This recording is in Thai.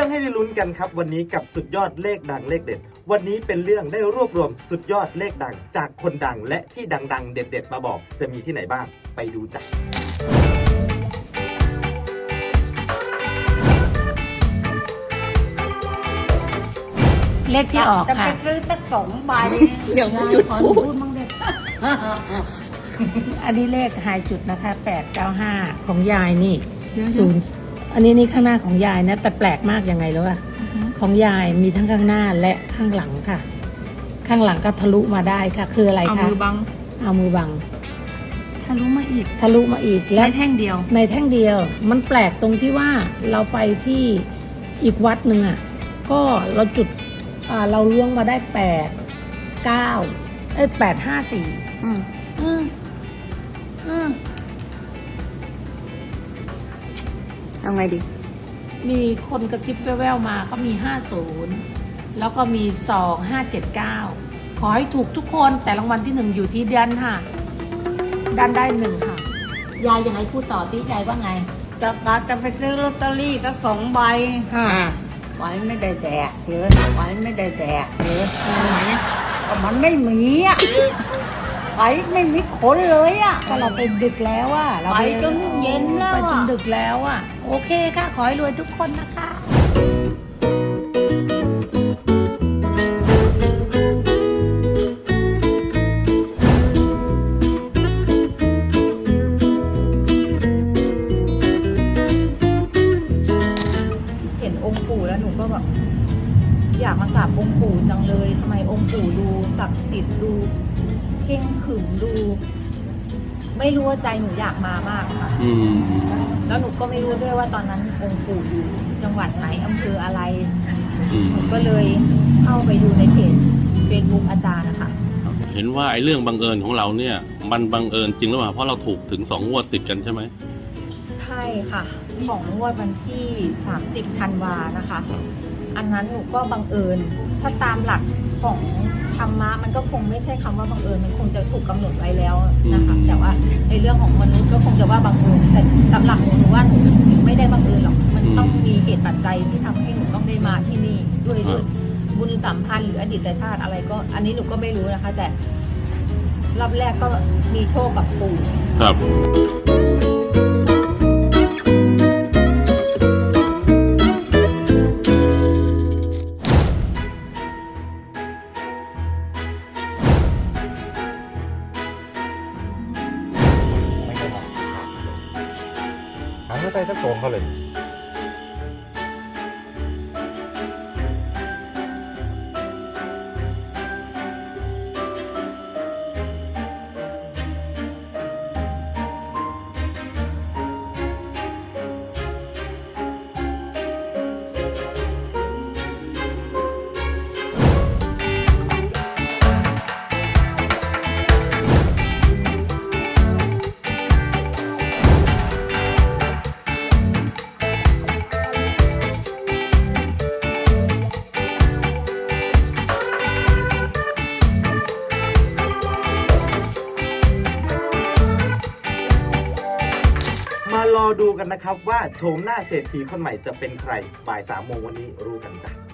รื่องให้ได้ลุ้นกันครับ วันนี้กับสุดยอดเลขดังเลขเด็ด วันนี้เป็นเรื่องได้รวบรวมสุดยอดเลขดัง จากคนดังและที่ดังๆ เด็ด ๆ มาบอก จะมีที่ไหนบ้างไปดูจ้ะเลขที่ออกจะไปค่ะซื้อตั้งสองใบเดี๋ยวหยุดพูดมั่งเด็กอันนี้เลขหายจุดนะคะ895ของยายนี่ศูนย์ อันนี้นี่ข้างหน้าของยายนะ แต่แปลกมากยังไงรู้ป่ะของยายมีทั้งข้างหน้าและข้างหลังค่ะ ข้างหลังก็ทะลุมาได้ค่ะ คืออะไรเอาคะมือบังเอามือบัง ทะลุมาอีกทะลุมาอีกและและแท่งเดียว ในแท่งเดียว มันแปลกตรงที่ว่าเราไปที่อีกวัดหนึ่งอะก็เราจุดอ่าเราล้วงมาได้แปดเก้าเอ้ยแปดห้าสี่ อืม อืมอืม เอาไงดี มีคนกระซิบแว่วๆมาก็มีห้าศูนย์แล้วก็มีสองห้าเจ็ดเก้าขอให้ถูกทุกคนแต่รางวัลที่หนึ่งอยู่ที่ดันค่ะ ดันได้หนึ่งค่ะ ยายยังไงพูดต่อที่ยายว่าไง จะกัดจะไปซื้อลอตเตอรี่ตั้งสองใบค่ะไว้ไม่ได้แดกเลยไว้ไม่ได้แดกเลยทำไมอะก็มันไม่มีอะ ไว้ไม่มีขนเลยอะ ก็เราไปดึกแล้วอะเราไปจนเย็นแล้วอะ ไปจนดึกแล้วอะโอเคค่ะ ขอให้รวยทุกคนนะคะเห็นองค์ปู่แล้วหนูก็แบบ อยากมากราบองค์ปู่จังเลยทำไมองค์ปู่ดูศักดิ์สิทธิ์ดูเข่งขรึมดู ไม่รู้ว่าใจหนูอยากมามากค่ะอืมแล้วหนูก็ไม่รู้ด้วยว่าตอนนั้นองค์ปู่อยู่จังหวัดไหนอำเภออะไรอืมหนูก็เลยเข้าไปดูในเพจเฟซบุ๊กอาจารย์นะคะ เห็นว่าไอ้เรื่องบังเอิญของเราเนี่ย มันบังเอิญจริงหรือเปล่าเพราะเราถูกถึงสองงวดติดกันใช่ไหมใช่ค่ะ ของงวดวันที่ 30ธันวานะคะ อันนั้นหนูก็บังเอิญ ถ้าตามหลักของธรรมะมันก็คงไม่ใช่คำว่าบังเอิญมันคงจะถูกกำหนดไว้แล้วนะคะอืมแต่ว่าในเรื่องของมนุษย์ก็คงจะว่าบังเอิญแต่สำหรับหนูหนูว่าหนูไม่ได้บังเอิญหรอกมันต้องมีเหตุปัจจัยที่ทำให้หนูต้องได้มาที่นี่ด้วยด้วยบุญสัมพันธ์หรืออดีตชาติอะไรก็ อันนี้หนูก็ไม่รู้นะคะ แต่รอบแรกก็มีโชคกับปู่ครับ หาไม่ได้สักสองเขาเลย รอดูกันนะครับว่าโฉมหน้าเศรษฐีคนใหม่จะเป็นใครบ่ายสามโมงวันนี้รู้กันจ้ะ